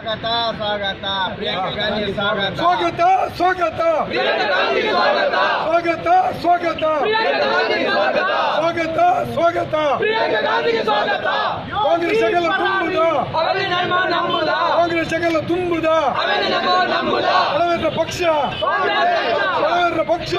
ಸ್ವಾಗತ ಸ್ವಾಗತ ಪ್ರಿಯಾಂಕಾ ಗಾಂಧಿ ಸ್ವಾಗತ ಸ್ವಾಗತ ಸ್ವಾಗತ ಸ್ವಾಗತ ಸ್ವಾಗತ ಸ್ವಾಗತ ಸ್ವಾಗತ ಕಾಂಗ್ರೆಸ್ ಜಗಲ ತುಂಬುದ ಕಾಂಗ್ರೆಸ್ ಜಗಲ ತುಂಬುದ ಹಳವರ ಪಕ್ಷ ಹಳವರ ಪಕ್ಷ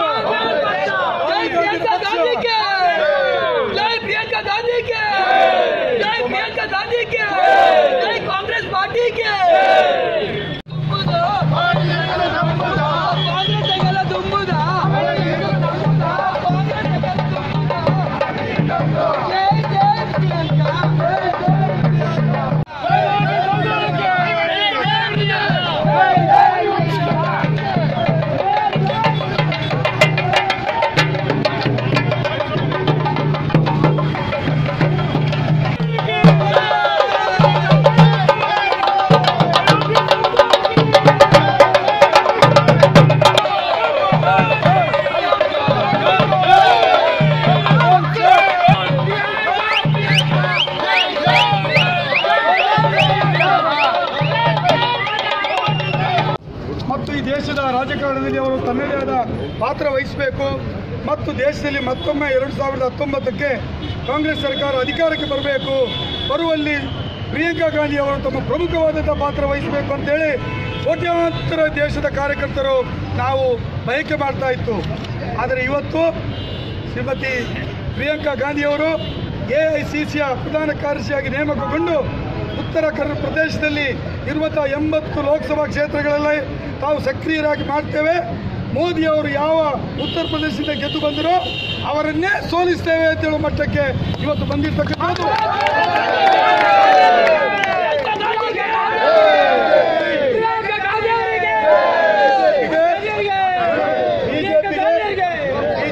ದೇಶದ ರಾಜಕಾರಣದಲ್ಲಿ ಅವರು ತನ್ನದೇ ಆದ ಪಾತ್ರ ವಹಿಸಬೇಕು. ಮತ್ತು ದೇಶದಲ್ಲಿ ಮತ್ತೊಮ್ಮೆ ಎರಡು ಸಾವಿರದ ಹತ್ತೊಂಬತ್ತಕ್ಕೆ ಕಾಂಗ್ರೆಸ್ ಸರ್ಕಾರ ಅಧಿಕಾರಕ್ಕೆ ಬರಬೇಕು. ಬರುವಲ್ಲಿ ಪ್ರಿಯಾಂಕಾ ಗಾಂಧಿ ಅವರು ತಮ್ಮ ಪ್ರಮುಖವಾದಂಥ ಪಾತ್ರ ವಹಿಸಬೇಕು ಅಂತೇಳಿ ಕೋಟ್ಯಾಂತರ ದೇಶದ ಕಾರ್ಯಕರ್ತರು ನಾವು ಬಯಕೆ ಮಾಡ್ತಾ ಇತ್ತು. ಆದರೆ ಇವತ್ತು ಶ್ರೀಮತಿ ಪ್ರಿಯಾಂಕಾ ಗಾಂಧಿಯವರು ಎ ಐ ಸಿ ಸಿಯ ಪ್ರಧಾನ ಕಾರ್ಯದರ್ಶಿಯಾಗಿ ನೇಮಕಗೊಂಡು ಉತ್ತರ ಕನ್ನಡ ಪ್ರದೇಶದಲ್ಲಿ ಇರುವಂತಹ ಎಂಬತ್ತು ಲೋಕಸಭಾ ಕ್ಷೇತ್ರಗಳಲ್ಲಿ ತಾವು ಸಕ್ರಿಯರಾಗಿ ಮಾಡ್ತೇವೆ. ಮೋದಿ ಅವರು ಯಾವ ಉತ್ತರ ಪ್ರದೇಶದಿಂದ ಗೆದ್ದು ಬಂದರೋ ಅವರನ್ನೇ ಸೋಲಿಸ್ತೇವೆ ಅಂತ ಹೇಳುವ ಮಟ್ಟಕ್ಕೆ ಇವತ್ತು ಬಂದಿರ್ತಕ್ಕಂಥದ್ದು.